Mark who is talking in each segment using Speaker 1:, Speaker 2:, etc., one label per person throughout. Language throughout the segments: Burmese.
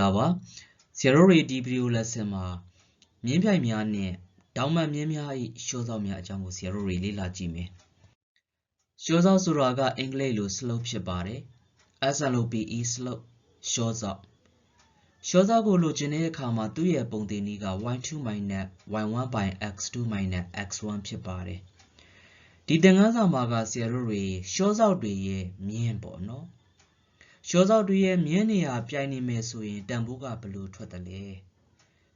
Speaker 1: လာပါဆရာတို့တွေဒီဗီဒီယိုလက်ဆင်မှာမြင်းပြိုင်များနဲ့တောင်မှန်မြင်းများ၏ရှောစောက်များအကြောင်းကိုဆရာတို့တွေလေ့လာကြည့်မယ်ရှောစောက်ဆိုတာကအင်္ဂလိပ်လို slope ဖြစ်ပါတယ် SLOPE slope ရှောစောက်ရှောစောက်ကိုလိုချင်တဲ့အခါမှာသူ့ရဲ့ပုံသင်နည်းက y2 y1 x2 x1 ဖြစ်ပါတယ်ဒီသင်ခန်းစာမှာကဆရာတို့တွေရှောစောက်တွေရဲ့မြင်းပေါ့နော် ရှောစောက်တွေရဲ့မြင်းနေရာပြိုင်နေမယ်ဆိုရင်တန်ဖိုးကဘယ်လိုထွက်တယ်လဲ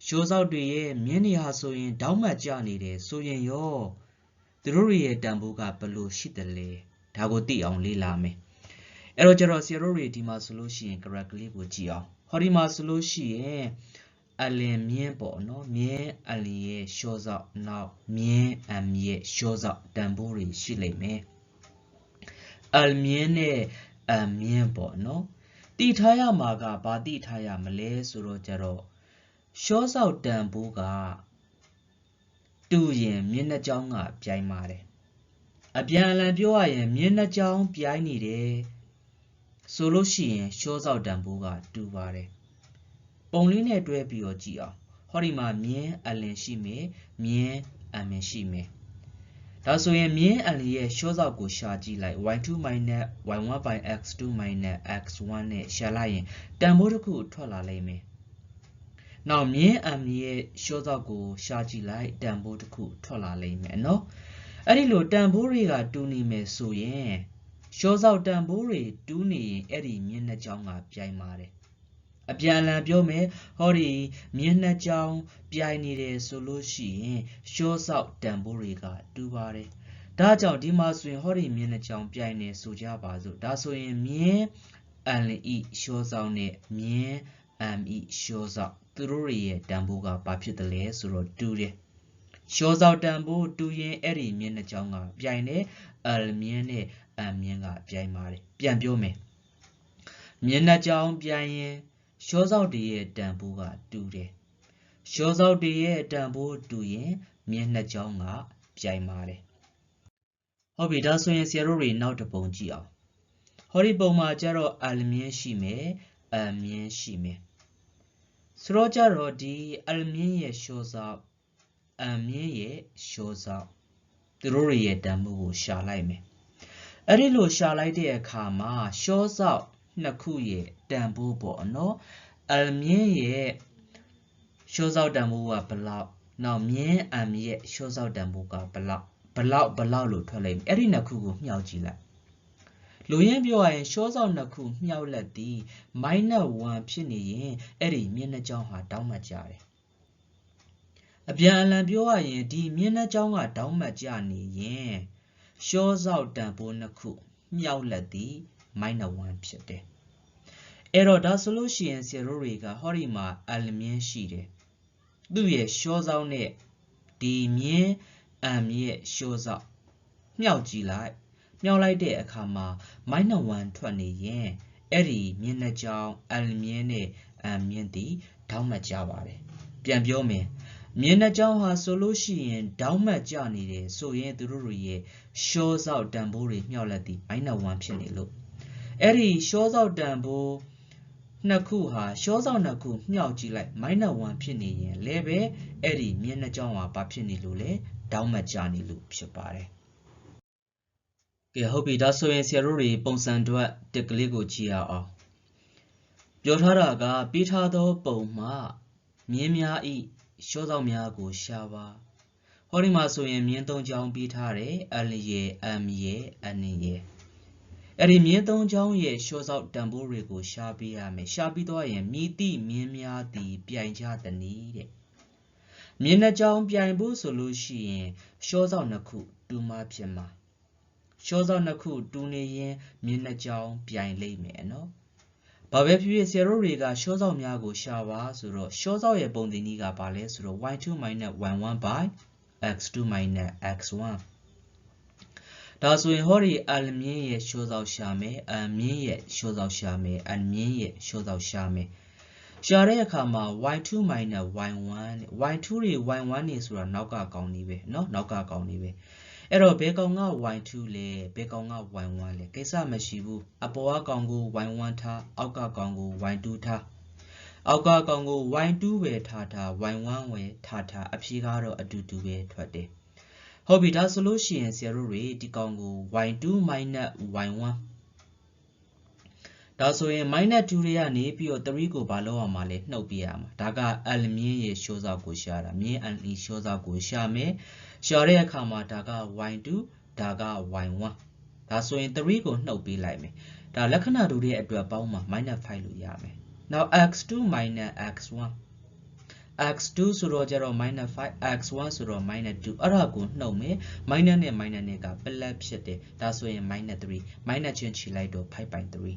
Speaker 1: ရှောစောက်တွေရဲ့မြင်းနေရာဆိုရင်တောင်းမှတ်ကြနေတယ်ဆိုရင်ရောသူတို့တွေရဲ့တန်ဖိုးကဘယ်လိုရှိတယ်လဲဒါကိုသိအောင်လေ့လာမယ်အဲ့တော့ကျတော့ဆရာတို့တွေဒီမှာဆိုလို့ရှိရင် correct ကလေးကိုကြည့်အောင်ဟောဒီမှာဆိုလို့ရှိရင်အလင်မြင်းပေါ့နော်မြင်းအလင်ရဲ့ရှောစောက်နောက်မြင်းအမ်ရဲ့ရှောစောက်တန်ဖိုးတွေရှိလိမ့်မယ်အလမြင်းနဲ့ အမြင်းပေါ့နော်တိထားရမှာကဘာတိထားရမလဲဆိုတော့ကြတော့ရှောစောက်တန်ဖိုးကတူရင်မျက်နှာကြောင်းကပြိုင်ပါတယ်အပြန်အလှန်ပြောရရင်မျက်နှာကြောင်းပြိုင်နေတယ်ဆိုလို့ရှိရင်ရှောစောက်တန်ဖိုးကတူပါတယ်ပုံလေးနဲ့တွဲပြီးတော့ကြည့်အောင်ဟောဒီမှာမြင်းအလင်ရှိမယ်မြင်းအမင်ရှိမယ် ဒါဆိုရင်မြင်းအလီရဲ့ရှော့စောက်ကိုရှာကြည့်လိုက် y2 y1 x2 x1 နဲ့ရှာလိုက်ရင်တန်ဖိုးတစ်ခုထွက်လာလိမ့်မယ်။နောက်မြင်းအမ်ရဲ့ရှော့စောက်ကိုရှာကြည့်လိုက်တန်ဖိုးတစ်ခုထွက်လာလိမ့်မယ်နော်။အဲ့ဒီလိုတန်ဖိုးတွေကတူနေမယ်ဆိုရင်ရှော့စောက်တန်ဖိုးတွေတူးနေရင်အဲ့ဒီမြင်းနှစ်ကြောင်းကပြိုင်ပါတယ် အပြန်အလှန်ပြောမယ်ဟောဒီမျက်နှာကြောင်ပြိုင်နေတယ်ဆိုလို့ရှိရင်ရှော့ဆောက်တန်ဖိုးတွေကတူပါတယ်ဒါကြောင့်ဒီမှာဆိုရင်ဟောဒီမျက်နှာကြောင်ပြိုင်နေဆိုကြပါစို့ဒါဆိုရင်မြင်းအန်လီရှော့ဆောက်နဲ့မြင်းအမ်ဤရှော့ဆောက်သူတို့ရဲ့တန်ဖိုးကဘာဖြစ်တယ်လဲဆိုတော့တူတယ်ရှော့ဆောက်တန်ဖိုးတူရင်အဲ့ဒီမျက်နှာကြောင်ကပြိုင်တယ်အလမြင်းနဲ့အမ်မြင်းကပြိုင်ပါတယ်ပြန်ပြောမယ်မျက်နှာကြောင်ပြိုင်ရင် ရှောစောက်တွေရဲ့တန်ဖိုးကတူတယ်ရှောစောက်တွေရဲ့တန်ဖိုးတူရင်မျက်နှာကြောင်းကပြိုင်ပါတယ်ဟုတ်ပြီဒါဆိုရင်ဆရာတို့တွေနောက်တစ်ပုံကြည့်အောင်ဟောဒီပုံမှာကျတော့အလမြင်းရှိမယ်အမြင်းရှိမယ်ဆိုတော့ကျတော့ဒီအလမြင်းရဲ့ရှောစောက်အမြင်းရဲ့ရှောစောက်သူတို့တွေရဲ့တန်ဖိုးကိုရှာလိုက်မယ်အဲ့ဒီလိုရှာလိုက်တဲ့အခါမှာရှောစောက် နှစ်ခုရဲ့တန်ဖိုးပေါ့နော်အမြင့်ရဲ့ရှောစောက်တန်ဖိုးကဘလောက်နောက်မြင်းအမ်ရဲ့ရှောစောက်တန်ဖိုးကဘလောက်ဘလောက်ဘလောက်လို့ထွက်လိုက်အဲ့ဒီနှစ်ခုကိုမြှောက်ကြည့်လိုက်လူရင်းပြောရရင်ရှောစောက်နှစ်ခုမြှောက်လက်သည် -1 ဖြစ်နေရင်အဲ့ဒီမျက်နှာကြောင်းဟာတောင်းမှတ်ကြတယ်အပြန်အလှန်ပြောရရင်ဒီမျက်နှာကြောင်းကတောင်းမှတ်ကြနေရင်ရှောစောက်တန်ဖိုးနှစ်ခုမြှောက်လက်သည် -1 ဖြစ်တယ်အဲ့တော့ဒါဆိုလို့ရှိရင်ဆရာတို့တွေကဟောဒီမှာအလမြင်းရှိတယ်သူ့ရဲ့ရှောစောင်းနဲ့ဒီမြင်းအမ်ရဲ့ရှောစောက်မြှောက်ကြည့်လိုက်မြှောက်လိုက်တဲ့အခါမှာ -1 ထွက်နေရင်အဲ့ဒီမျက်နှာကြောင်အလမြင်းနဲ့အမ်မြင်းတီထောင်းမှတ်ကြပါတယ်ပြန်ပြောမယ်မျက်နှာကြောင်ဟာဆိုလို့ရှိရင်ဒေါင်းမှတ်ကြနေတယ်ဆိုရင်သူတို့ရဲ့ရှောစောက်တန်ဖိုးတွေမြှောက်လက်သည် -1 ဖြစ်နေလို့ အဲ့ဒီရှောစောက်တန်ဖိုးနှစ်ခုဟာရှောစောက်နှစ်ခုမြှောက်ကြည့်လိုက် -1 ဖြစ်နေရင်လည်းပဲအဲ့ဒီမျက်နှာကြောင်းဟာဘာဖြစ်နေလို့လဲဒေါင်းမှတ်ကြနေလို့ဖြစ်ပါတယ်ကဲဟုတ်ပြီဒါဆိုရင်ဆရာတို့တွေပုံစံတွက်တက်ကလေးကိုကြည့်ရအောင်ပြောထားတာကပေးထားသောပုံမှာမြင်းများဤရှောစောက်များကိုရှာပါဟောဒီမှာဆိုရင်မြင်းသုံးချောင်းပေးထားတယ်အလျေအမ်ယေအနယေ အဲ့ဒီမြင်းသုံးချောင်းရဲ့ရှောစောက်တံပိုးတွေကိုရှားပေးရမယ်ရှားပြီးတော့ရင်မြည်တိမြင်းများသည်ပြိုင်ကြသည်နည်းတဲ့မြင်းနှချောင်းပြိုင်ဖို့ဆိုလို့ရှိရင်ရှောစောက်နှစ်ခုတူမှဖြစ်မှာရှောစောက်နှစ်ခုတူနေရင်မြင်းနှချောင်းပြိုင်လိမ့်မယ်နော်ဘာပဲဖြစ်ဖြစ်ဆရာတို့တွေကရှောစောက်များကိုရှာပါဆိုတော့ရှောစောက်ရဲ့ပုံသင်နည်းကဘာလဲဆိုတော့ y2 y1 by x2 x1 ဒါဆိုရင်ဟောဒီအလမြင်းရဲ့ရှောစောက်ရှာမယ်အမြင်းရဲ့ရှောစောက်ရှာမယ်အမြင်းရဲ့ရှောစောက်ရှာမယ်ရှာတဲ့အခါမှာ y2 y1 y2 တွေ y1 တွေဆိုတာနောက်ကကောင်နေပဲเนาะနောက်ကကောင်နေပဲအဲ့တော့ဘယ်ကောင်က y2 လဲဘယ်ကောင်က y1 လဲကိစ္စမရှိဘူးအပေါ်ကကောင်ကို y1 ထားအောက်ကကောင်ကို y2 ထား အောက်ကကောင်ကို y2 ပဲထားထား y1 ပဲထားထားအဖြေကတော့အတူတူပဲထွက်တယ် ဟုတ်ပြီဒါဆိုလို့ရှိရင်ဆရာတို့တွေဒီကောင်ကို y2 y1 ဒါဆိုရင် minus 2တွေကနေပြီးတော့3ကိုဘာလုပ်ရမှာလဲနှုတ်ပြရမှာဒါက l မြင်းရဲ့ရှောစောက်ကိုရှာတာမြင်း l ရှောစောက်ကိုရှာမယ်ရှာတဲ့အခါမှာဒါက y2 ဒါက y1 ဒါဆိုရင်3ကိုနှုတ်ပေးလိုက်မယ်ဒါလက္ခဏာတူတဲ့အတွက်ပေါင်းမှာ -5 လို့ရမယ်နောက် x2 x1 x2 ဆိုတော့ကျတော့ -5 x1 ဆိုတော့ -2 အဲ့ဒါကိုနှုတ်မယ် minus နဲ့ minus နဲ့က plus ဖြစ်တယ်ဒါဆိုရင် -3 minus ချင်းချီလိုက်တော့5.3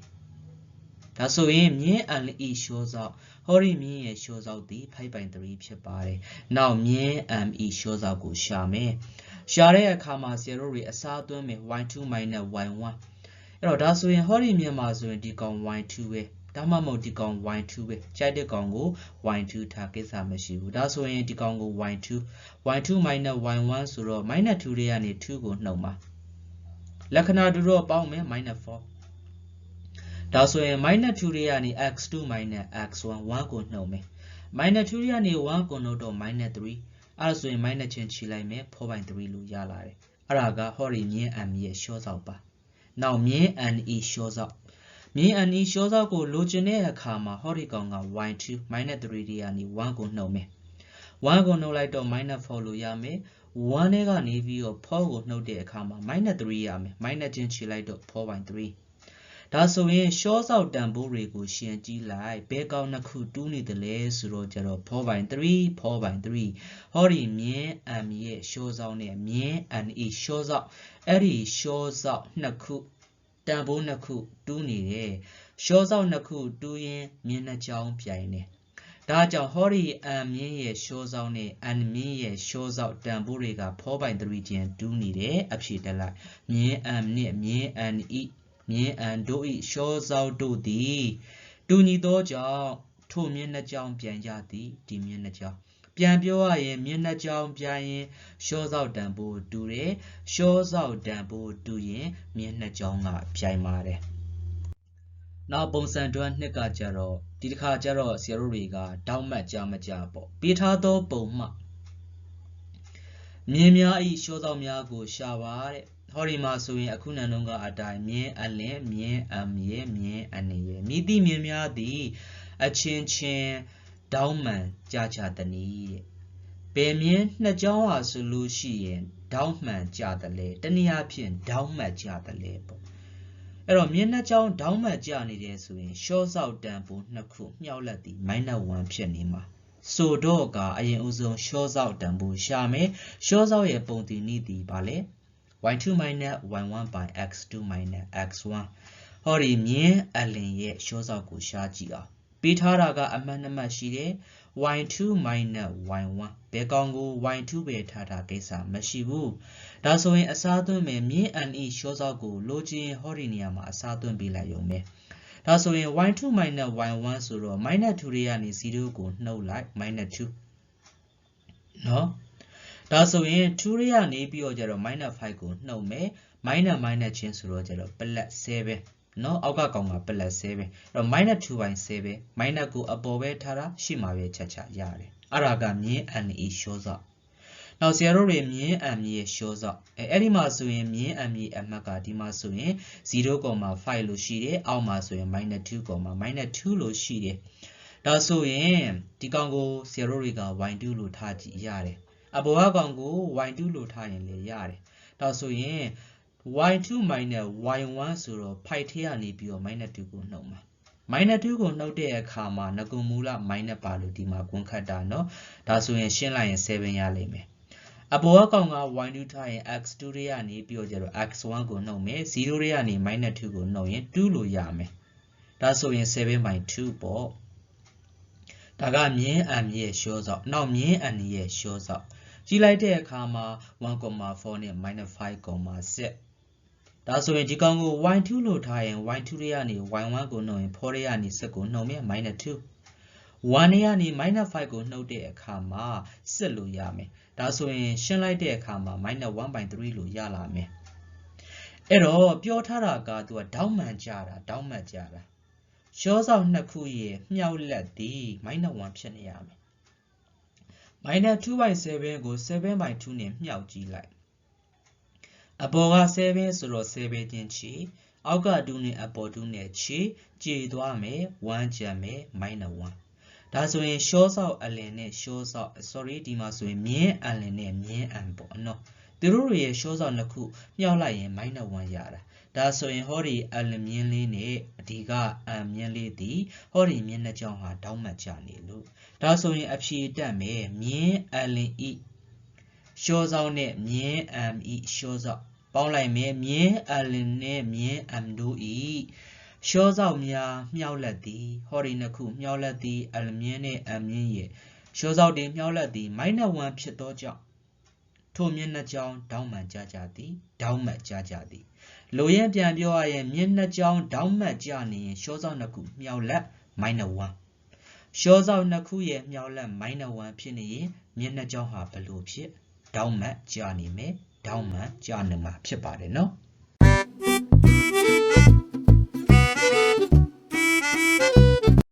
Speaker 1: ဒါဆိုရင်မြင်း LE ရှောစောက်ဟောဒီမြင်းရဲ့ရှောစောက်ဒီ5.3ဖြစ်ပါတယ်။နောက်မြင်း ME ရှောစောက်ကိုရှာမယ်။ရှာတဲ့အခါမှာဆရာတို့တွေအစားသွင်းမယ် y2 y1 အဲ့တော့ဒါဆိုရင်ဟောဒီမြင်းမှာဆိုရင်ဒီကောင် y2 ပဲ ဒါမှမဟုတ်ဒီကောင် y2 ပဲကြိုက်တဲ့ကောင်ကို y2 ထားကိစ္စမရှိဘူးဒါဆိုရင်ဒီကောင်ကို y2 y2 y1 ဆိုတော့ -2 တွေကနေ2ကိုနှုတ်မှာလက္ခဏာတူတော့ပေါင်းမယ် -4 ဒါဆိုရင် -2 တွေကနေ x2 x1 1ကိုနှုတ်မယ် -2 တွေကနေ1ကိုနှုတ်တော့ -3 အဲ့ဒါဆိုရင် minus ချင်းခြိလိုက်မယ်4.3လို့ရလာတယ်အဲ့ဒါကဟောဒီမြင်း m ရဲ့ရှော့စောက်ပါနောက်မြင်း ne ရှော့စောက် မြင်း ne ရှော့စောက်ကိုလိုချင်တဲ့အခါမှာဟောဒီကောင်က y2 -3 တွေကနေ1ကိုနှုတ်မယ်1ကိုနှုတ်လိုက်တော့ -4 လို့ရမယ်1နဲ့ကနေပြီးတော့4ကိုနှုတ်တဲ့အခါမှာ -3 ရမယ် minus ချင်းခြိလိုက်တော့4.3ဒါဆိုရင်ရှော့ဆောက်တန်ဖိုးတွေကိုရှင်းကြည့်လိုက်ဘဲကောင်းနှစ်ခုတူးနေတယ်လဲဆိုတော့ကျတော့4/3 4/3ဟောဒီမြင်း m ရဲ့ရှော့ဆောက်နဲ့မြင်း ne ရှော့ဆောက်အဲ့ဒီရှော့ဆောက်နှစ်ခု တန်ဖိုးနှစ်ခုတူးနေတယ်ရှော့ဆောက်နှစ်ခုတူးရင်မြင်းနှစ်ချောင်းပြိုင်တယ်ဒါကြောင့်ဟောဒီ m မြင်းရဲ့ရှော့ဆောက်နဲ့ n မြင်းရဲ့ရှော့ဆောက်တန်ဖိုးတွေက4/3ကျန်တူးနေတယ်အဖြေတက်လိုက်မြင်း m နဲ့မြင်း ne မြင်းအန်တို့၏ရှောစောက်တို့သည်တူညီသောကြောင့်ထိုမျက်နှာကြောင်ပြန်ကြသည်ဒီမျက်နှာကြောင် ပြန်ပြောရရင်မျက်နှာကြောင်ပြန်ရင်ရှောစောက်တန်ဖိုးတူတယ်ရှောစောက်တန်ဖိုးတူရင်မျက်နှာကြောင်ကပြိုင်ပါတယ်နောက်ပုံစံတွန်းနှစ်ကကြတော့ဒီတစ်ခါကျတော့ဆရာတို့တွေကတောက်မှတ်ကြမကြပေါ့ပေးထားသောပုံမှမြင်းများဤရှောစောက်များကိုရှာပါတဲ့ဟောဒီမှာဆိုရင်အခုနန်တော့ကအတိုင်းမြင်းအလင်းမြင်းအမ်ရဲ့မြင်းအနေရဲ့မိတိမြင်းများသည်အချင်းချင်း တောင်းမှန်ကြကြတနည်းတဲ့ဘယ်မြင်းနှစ်ကြောင်းဟာဆိုလို့ရှိရင်တောင်းမှန်ကြတယ်လေတနည်းအားဖြင့်တောင်းမှန်ကြတယ်လေပေါ့အဲ့တော့မြင်းနှစ်ကြောင်းတောင်းမှန်ကြနေတယ်ဆိုရင်ရှော့ဆောက်တန်ဖိုးနှစ်ခုမြောက်လက်သည် -1 ဖြစ်နေမှာဆိုတော့ကအရင်ဦးဆုံးရှော့ဆောက်တန်ဖိုးရှာမယ်ရှော့ဆောက်ရဲ့ပုံတည်နည်းသည်ပါလေ y2 minus y1 by x2 minus x1 ဟောဒီမြင်းအလင်ရဲ့ရှောစောက်ကိုရှားကြည့်အောင် ပေးထားတာကအမှန်နှမှတ်ရှိတယ် y2 minus y1 ဘယ်ကောင်ကို y2 ပဲထားတာကိစ္စမရှိဘူးဒါဆိုရင်အစားသွင်းမယ်မြင်း ne ရှောစောက်ကိုလိုချင်ဟောဒီနေရာမှာအစားသွင်းပေးလိုက်ရုံပဲဒါဆိုရင် y2 minus y1 ဆိုတော့ minus 2တွေကနေ0ကိုနှုတ်လိုက် minus 2နော်ဒါဆိုရင်2ရရနေပြီးတော့ကျတော့ -5 ကိုနှုတ်မယ် minus minus ချင်းဆိုတော့ကျတော့ plus 7 နော်အောက်ကကောင်က plus 10ပဲအဲ့တော့ minus 2 by 10ပဲ minus ကိုအပေါ်ပဲထားတာရှိမှာပဲချက်ချရတယ်အဲ့ဒါကမြင်း and e short ဆော့နောက်ဆရာတို့တွေမြင်းအမ်ကြီးရဲ့ show ဆော့အဲအဲ့ဒီမှာဆိုရင်မြင်းအမ်ကြီးအမှတ်ကဒီမှာဆိုရင်0.5လို့ရှိတယ်အောက်မှာဆိုရင် -2, -2 လို့ရှိတယ်ဒါဆိုရင်ဒီကောင်ကိုဆရာတို့တွေက y2 လို့ထားကြည့်ရတယ်အပေါ်ကကောင်ကို y2 လို့ထားရင်လည်းရတယ်ဒါဆိုရင် y2 y1 ဆိုတော့ဖိုက်ထဲကနေပြီးတော့ -2 ကိုနှုတ်မှာ -2 ကိုနှုတ်တဲ့အခါမှာငကုမူလ minus ပါလို့ဒီမှာကွန်ခတ်တာเนาะဒါဆိုရင်ရှင်းလိုက်ရင်7ရလိမ့်မယ်အပေါ်ကကောင်က y2 ထားရင် x2 တွေကနေပြီးတော့ကျတော့ x1 ကိုနှုတ်မယ်0တွေကနေ -2 ကိုနှုတ်ရင်2လို့ရမယ်ဒါဆိုရင်7/2ပေါ့ဒါကမြင်း m ရဲ့ရှောစောက်နောက်မြင်း n ရဲ့ရှောစောက်ကြည့်လိုက်တဲ့အခါမှာ1.4နဲ့ -5.6 ဒါဆိုရင်ဒီကောင်ကို y2 လို့ထားရင် y2 တွေကနေ y1 ကိုနှုတ်ရင်4တွေကနေ7ကိုနှုတ်မယ် -2 1တွေကနေ -5 ကိုနှုတ်တဲ့အခါမှာ7လို့ရမယ်ဒါဆိုရင်ရှင်းလိုက်တဲ့အခါမှာ -1/3 လို့ရလာမယ်အဲ့တော့ပြောထားတာကသူကဒေါက်မှန်ကြတာဒေါက်မှတ်ကြတာရှောစောက်နှစ်ခုရဲ့မြောက်လက်သည် -1 ဖြစ်နေရမယ် -2/7 ကို7/2နဲ့မြှောက်ကြည့်လိုက် အပေါ်က7ဆိုတော့7ချင်းချီအောက်က2နဲ့အပေါ်2နဲ့ချီကြေသွားမယ်1ကျန်မယ် -1 ဒါဆိုရင်ရှောစောက်အလင်နဲ့ရှောစောက် sorry ဒီမှာဆိုရင်မြင်းအလင်နဲ့မြင်းအန်ပေါ့နော်သူတို့တွေရဲ့ရှောစောက်နှစ်ခုမြောက်လိုက်ရင် -1 ရတာဒါဆိုရင်ဟောဒီအလင်မြင်းလေးနဲ့အဒီကအန်မြင်းလေးဒီဟောဒီမြင်းနှစ်ကြောင်းဟာတောင်းမှတ်ကြနေလို့ဒါဆိုရင်အဖြေတက်မယ်မြင်းအလင်ဤ ရှောစောက်နဲ့မြင်းအန်ဤရှောစောက်ပေါင်းလိုက်မယ်မြင်းအလင်နဲ့မြင်းအန်တို့ဤရှောစောက်များမြောက်လက်သည်ဟောဒီနှစ်ခုမြောက်လက်သည်အလမြင်းနဲ့အမြင်းရဲ့ရှောစောက်တွေမြောက်လက်သည် -1 ဖြစ်သောကြောင့်ထိုမျက်နှာကြောင်းတောင်းမှန်ကြကြသည်တောင်းမှတ်ကြကြသည်လိုရင်းပြန်ပြောရရင်မျက်နှာကြောင်းတောင်းမှတ်ကြနေရင်ရှောစောက်နှစ်ခုမြောက်လက် -1 ရှောစောက်နှစ်ခုရဲ့မြောက်လက် -1 ဖြစ်နေရင်မျက်နှာကြောင်းဟာဘယ်လိုဖြစ် တောင်းမှတ်ကြနေမယ်တောင်းမှန်ကြနေမှာဖြစ်ပါတယ်နော်